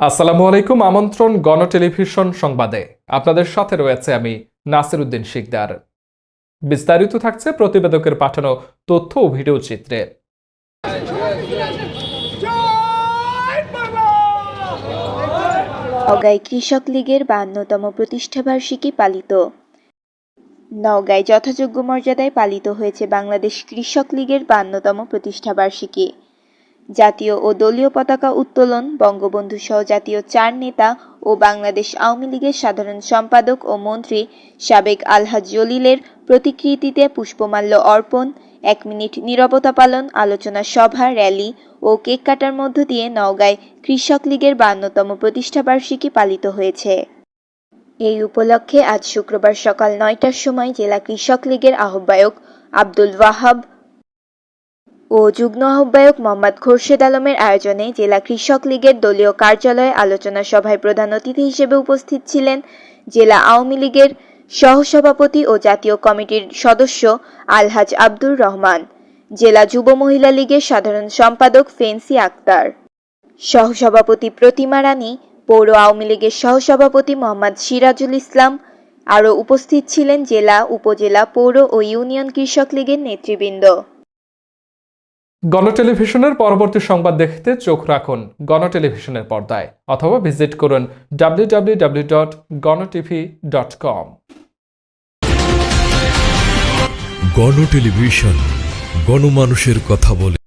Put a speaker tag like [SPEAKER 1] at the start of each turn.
[SPEAKER 1] আসসালামু আলাইকুম, আমন্ত্রণ গণ টেলিভিশন সংবাদে। আপনাদের সাথে রয়েছে আমি নাসির উদ্দিন শিকদার। বিস্তারিত থাকছে প্রতিবেদকের পাঠানো তথ্য ও ভিডিও চিত্রে।
[SPEAKER 2] নওগাঁয় কৃষক লীগের বাহান্নতম প্রতিষ্ঠাবার্ষিকী পালিত। নওগাঁয় যথাযোগ্য মর্যাদায় পালিত হয়েছে বাংলাদেশ কৃষক লীগের বাহান্নতম প্রতিষ্ঠাবার্ষিকী জাতীয় ও দলীয় পতাকা উত্তোলন, বঙ্গবন্ধু সহ জাতীয় চার নেতা ও বাংলাদেশ আওয়ামী লীগের সাধারণ সম্পাদক ও মন্ত্রী সাবেক আলহাজ জলিলের প্রতিকৃতিতে পুষ্পমাল্য অর্পণ, এক মিনিট নিরবতা পালন, আলোচনা সভা, র্যালি ও কেক কাটার মধ্য দিয়ে নওগাঁয় কৃষক লীগের বান্নতম প্রতিষ্ঠাবার্ষিকী পালিত হয়েছে। এই উপলক্ষে আজ শুক্রবার সকাল নয়টার সময় জেলা কৃষক লীগের আহ্বায়ক আব্দুল ওয়াহাব ও যুগ্ম আহ্বায়ক মোহাম্মদ খোরশেদ আলমের আয়োজনে জেলা কৃষক লীগের দলীয় কার্যালয়ে আলোচনা সভায় প্রধান অতিথি হিসেবে উপস্থিত ছিলেন জেলা আওয়ামী লীগের সহসভাপতি ও জাতীয় কমিটির সদস্য আলহাজ আব্দুর রহমান, জেলা যুব মহিলা লীগের সাধারণ সম্পাদক ফেন্সি আক্তার, সহসভাপতি প্রতিমা রানী, পৌর আওয়ামী লীগের সহসভাপতি মোহাম্মদ সিরাজুল ইসলাম, আরও উপস্থিত ছিলেন জেলা, উপজেলা, পৌর ও ইউনিয়ন কৃষক লীগের নেতৃবৃন্দ।
[SPEAKER 1] গণ টেলিভিশনের পরবর্তী সংবাদ দেখতে চোখ রাখুন গণ টেলিভিশনের পর্দায় অথবা ভিজিট করুন W dot Gono TV dot com
[SPEAKER 3] Gono television গণমানুষের কথা বলে।